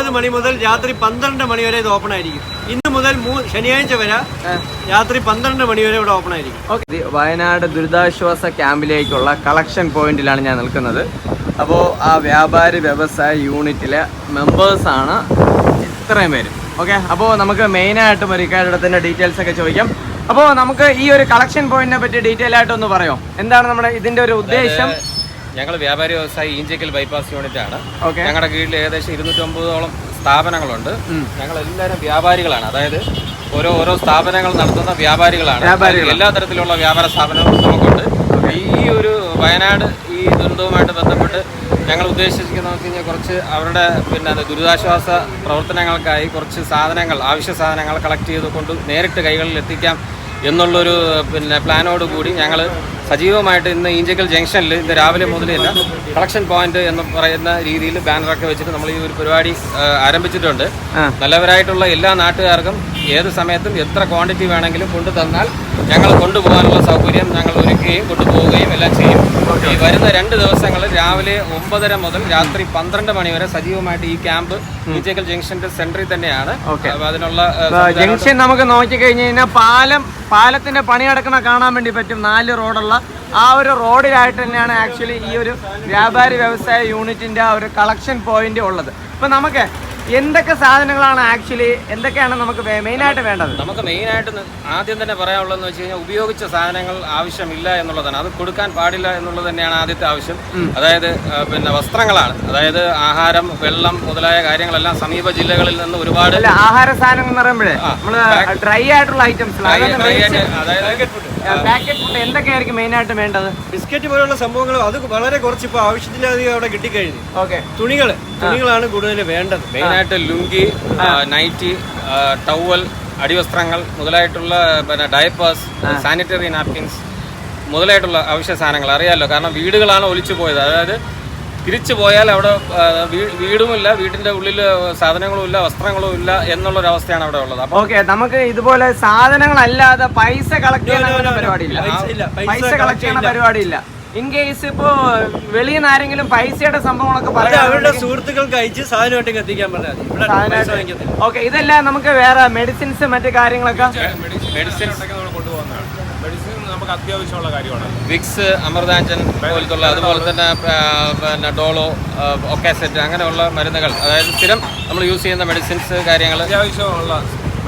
ഒമ്പത് മണി മുതൽ രാത്രി പന്ത്രണ്ട് മണി വരെ ഇത് ഓപ്പൺ ആയിരിക്കും. ഇന്ന് മുതൽ ശനിയാഴ്ച വരെ രാത്രി പന്ത്രണ്ട് മണി വരെ ഇവിടെ ഓപ്പൺ ആയിരിക്കും. ഓക്കെ. വയനാട് ദുരിതാശ്വാസ ക്യാമ്പിലേക്കുള്ള കളക്ഷൻ പോയിന്റിലാണ് ഞാൻ നിൽക്കുന്നത്. അപ്പോൾ ആ വ്യാപാരി വ്യവസായ യൂണിറ്റിലെ മെമ്പേഴ്സാണ് ഇത്രയും പേര്. ഓക്കെ. അപ്പോൾ നമുക്ക് മെയിനായിട്ട് മരിക്കാരിടത്തിന്റെ ഡീറ്റെയിൽസ് ഒക്കെ ചോദിക്കാം. അപ്പോൾ നമുക്ക് ഈ ഒരു കളക്ഷൻ പോയിന്റിനെ പറ്റി ഡീറ്റെയിൽ ആയിട്ട് ഒന്ന് പറയാം? എന്താണ് നമ്മുടെ ഇതിന്റെ ഒരു ഉദ്ദേശം? ഞങ്ങൾ വ്യാപാരി വ്യവസായി ഈഞ്ചക്കൽ ബൈപ്പാസ് യൂണിറ്റ് ആണ്. ഞങ്ങളുടെ കീഴിൽ ഏകദേശം ഇരുന്നൂറ്റമ്പതോളം സ്ഥാപനങ്ങളുണ്ട്. ഞങ്ങൾ എല്ലാവരും വ്യാപാരികളാണ്. അതായത് ഓരോ ഓരോ സ്ഥാപനങ്ങൾ നടത്തുന്ന വ്യാപാരികളാണ്. എല്ലാ തരത്തിലുള്ള വ്യാപാര സ്ഥാപനങ്ങളും നമുക്കുണ്ട്. ഈ ഒരു വയനാട് ഈ ദുരന്തവുമായിട്ട് ബന്ധപ്പെട്ട് ഞങ്ങൾ ഉദ്ദേശിക്കുന്നത് വെച്ച് കഴിഞ്ഞാൽ കുറച്ച് അവരുടെ പിന്നെ ദുരിതാശ്വാസ പ്രവർത്തനങ്ങൾക്കായി കുറച്ച് സാധനങ്ങൾ ആവശ്യ സാധനങ്ങൾ കളക്ട് ചെയ്ത് കൊണ്ട് നേരിട്ട് കൈകളിൽ എത്തിക്കാം എന്നുള്ളൊരു പിന്നെ പ്ലാനോട് കൂടി ഞങ്ങൾ സജീവമായിട്ട് ഇന്ന് ഈഞ്ചക്കൽ ജംഗ്ഷനിൽ ഇന്ന് രാവിലെ മുതൽ തന്നെ കളക്ഷൻ പോയിന്റ് എന്ന് പറയുന്ന രീതിയിൽ ബാനറൊക്കെ വെച്ചിട്ട് നമ്മൾ ഈ ഒരു പരിപാടി ആരംഭിച്ചിട്ടുണ്ട്. നല്ലവരായിട്ടുള്ള എല്ലാ നാട്ടുകാർക്കും ഏത് സമയത്തും എത്ര ക്വാണ്ടിറ്റി വേണമെങ്കിലും കൊണ്ടു തന്നാൽ ഞങ്ങൾ കൊണ്ടുപോകാനുള്ള സൗകര്യം ഞങ്ങൾ ഒരുക്കുകയും കൊണ്ടുപോവുകയും എല്ലാം ചെയ്യും. ഈ വരുന്ന രണ്ട് ദിവസങ്ങളിൽ രാവിലെ ഒമ്പതര മുതൽ രാത്രി പന്ത്രണ്ട് മണി വരെ സജീവമായിട്ട് ഈ ക്യാമ്പ് വിജയകൽ ജംഗ്ഷന്റെ സെന്ററിൽ തന്നെയാണ്. അതിനുള്ള ജംഗ്ഷൻ നമുക്ക് നോക്കി കഴിഞ്ഞ് കഴിഞ്ഞാൽ പാലം പാലത്തിന്റെ പണി നടക്കുന്ന കാണാൻ വേണ്ടി പറ്റും നാല് റോഡുള്ള ആ ഒരു റോഡിലായിട്ട് തന്നെയാണ് ആക്ച്വലി ഈ ഒരു വ്യാപാരി വ്യവസായ യൂണിറ്റിന്റെ ആ ഒരു കളക്ഷൻ പോയിന്റ് ഉള്ളത്. ഇപ്പൊ നമുക്ക് എന്തൊക്കെ സാധനങ്ങളാണ് ആക്ച്വലി എന്തൊക്കെയാണ് നമുക്ക് മെയിൻ ആയിട്ട് വേണ്ടത്? നമുക്ക് മെയിൻ ആയിട്ട് ആദ്യം തന്നെ പറയാനുള്ളതെന്ന് വെച്ച് കഴിഞ്ഞാൽ ഉപയോഗിച്ച സാധനങ്ങൾ ആവശ്യമില്ല എന്നുള്ളതാണ്. അത് കൊടുക്കാൻ പാടില്ല എന്നുള്ളത് തന്നെയാണ് ആദ്യത്തെ ആവശ്യം. അതായത് പിന്നെ വസ്ത്രങ്ങളാണ്. അതായത് ആഹാരം വെള്ളം മുതലായ കാര്യങ്ങളെല്ലാം സമീപ ജില്ലകളിൽ നിന്ന് ഒരുപാട് അല്ല ആഹാര സാധനങ്ങൾ എന്ന് പറയുമ്പോഴേ ഡ്രൈ ആയിട്ടുള്ള ഐറ്റംസ് അതായത് പാക്കറ്റ് ഫുഡ് എന്തൊക്കെയായിരിക്കും മെയിൻ ആയിട്ട് വേണ്ടത്? ബിസ്ക്കറ്റ് പോലുള്ള സംഭവങ്ങൾ അത് വളരെ കുറച്ച് ഇപ്പൊ ആവശ്യത്തിലധികം അവിടെ കിട്ടിക്കഴിഞ്ഞു. ഓക്കെ. തുണികൾ തുണികളാണ് കൂടുതൽ വേണ്ടത്. മെയിൻ ആയിട്ട് ലുങ്കി നൈറ്റ് ടവൽ അടിവസ്ത്രങ്ങൾ മുതലായിട്ടുള്ള പിന്നെ ഡയപ്പേഴ്സ് സാനിറ്ററി നാപ്കിൻസ് മുതലായിട്ടുള്ള അവശ്യ സാധനങ്ങൾ അറിയാമല്ലോ കാരണം വീടുകളാണ് ഒലിച്ചു പോയത്. അതായത് തിരിച്ചു പോയാൽ അവിടെ വീടുമില്ല വീടിന്റെ ഉള്ളിൽ സാധനങ്ങളും ഇല്ല വസ്ത്രങ്ങളും ഇല്ല എന്നുള്ളൊരവസ്ഥയാണ് അവിടെ ഉള്ളത്. ഓക്കെ നമുക്ക് ഇതുപോലെ സാധനങ്ങളല്ലാതെ പൈസ കളക്ട് ചെയ്യുന്ന പരിപാടി പരിപാടിയില്ല. പൈസ ഇല്ല പൈസ കളക്ട് ചെയ്യുന്ന പരിപാടി പരിപാടിയില്ല. ഇൻ കേസ് ഇപ്പോ വെളിയിൽ നിന്ന് ആരെങ്കിലും പൈസയുടെ സംഭവങ്ങളൊക്കെ പറയാം അവരുടെ സുഹൃത്തുക്കൾക്ക് അയച്ച് സാധനമായിട്ട് എത്തിക്കാൻ പറഞ്ഞാൽ ഓക്കെ ഇതെല്ലാം നമുക്ക് വേറെ മെഡിസിൻസ് മറ്റു കാര്യങ്ങളൊക്കെ മെഡിസിൻസ് മെഡിസിൻ നമുക്ക് അത്യാവശ്യമുള്ള കാര്യമാണ്. വിക്സ് അമൃതാഞ്ചൻ പോലത്തുള്ള അതുപോലെ തന്നെ പിന്നെ ഡോളോ ഒക്കാസെറ്റ് അങ്ങനെയുള്ള മരുന്നുകൾ. അതായത് സ്ഥിരം നമ്മൾ യൂസ് ചെയ്യുന്ന മെഡിസിൻസ് കാര്യങ്ങൾ അത്യാവശ്യമുള്ള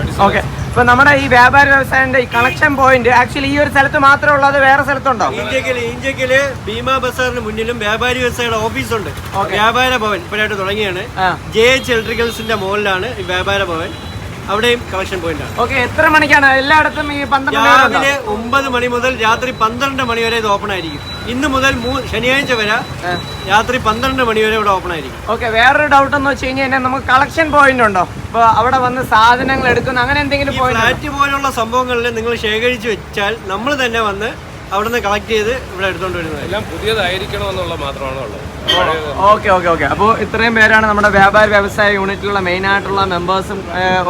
മെഡിസിൻ ഓക്കെ ഇപ്പൊ നമ്മുടെ ഈ വ്യാപാര വ്യവസായന്റെ ഈ കണക്ഷൻ പോയിന്റ് ആക്ച്വലി ഈ ഒരു സ്ഥലത്ത് മാത്രമേ ഉള്ളത് വേറെ സ്ഥലത്തുണ്ടോ? ഇന്ത്യക്കിൽ ഇന്ത്യക്കിൽ ഭീമാ ബസാറിന് മുന്നിലും വ്യാപാരി വ്യവസായിയുടെ ഓഫീസുണ്ട്. വ്യാപാര ഭവൻ ഇപ്പോഴായിട്ട് തുടങ്ങിയാണ്. ജെ എച്ച് ഇലക്ട്രിക്കൽസിന്റെ മുകളിലാണ് ഈ വ്യാപാര ഭവൻ. അവിടെയും കളക്ഷൻ പോയിന്റ് ആണ്. ഓക്കെ എത്ര മണിക്കാണ്? എല്ലായിടത്തും ഈ പന്ത്രണ്ട് രാവിലെ ഒമ്പത് മണി മുതൽ രാത്രി പന്ത്രണ്ട് മണി വരെ ഇത് ഓപ്പൺ ആയിരിക്കും. ഇന്ന് മുതൽ ശനിയാഴ്ച വരെ രാത്രി പന്ത്രണ്ട് മണി വരെ ഇവിടെ ഓപ്പൺ ആയിരിക്കും. ഓക്കെ വേറൊരു ഡൗട്ട് എന്ന് വെച്ച് കഴിഞ്ഞാൽ നമുക്ക് കളക്ഷൻ പോയിന്റ് ഉണ്ടോ? അപ്പൊ അവിടെ വന്ന് സാധനങ്ങൾ എടുക്കുന്ന അങ്ങനെ എന്തെങ്കിലും പോയിന്റ് ഫ്ലാറ്റ് പോലുള്ള സംഭവങ്ങളിൽ നിങ്ങൾ ശേഖരിച്ച് വെച്ചാൽ നമ്മൾ തന്നെ വന്ന് അവിടുന്ന് കളക്ട് ചെയ്ത് ഇവിടെ എടുത്തോണ്ട് വരുന്നത്. എല്ലാം പുതിയതായിരിക്കണം എന്നുള്ള മാത്രമാണ് ഉള്ളത്. Okay okay okay. അപ്പോൾ ഇത്രയും പേരാണ് നമ്മുടെ വ്യാപാര വ്യവസായ യൂണിറ്റിലുള്ള മെയിൻ ആയിട്ടുള്ള മെമ്പേഴ്സും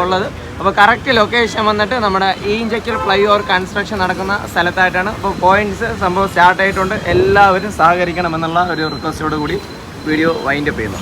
ഉള്ളത്. അപ്പോൾ കറക്റ്റ് ലൊക്കേഷൻ വന്നിട്ട് നമ്മുടെ ഈഞ്ചക്കൽ ഫ്ലൈ ഓവർ കൺസ്ട്രക്ഷൻ നടക്കുന്ന സ്ഥലത്തായിട്ടാണ്. അപ്പോൾ പോയിന്റ്സ് സംഭവം സ്റ്റാർട്ട് ആയിട്ടുണ്ട്. എല്ലാവരും സഹകരിക്കണം എന്നുള്ള ഒരു റിക്വസ്റ്റോട് കൂടി വീഡിയോ വൈൻഡപ്പ് ചെയ്യുന്നു.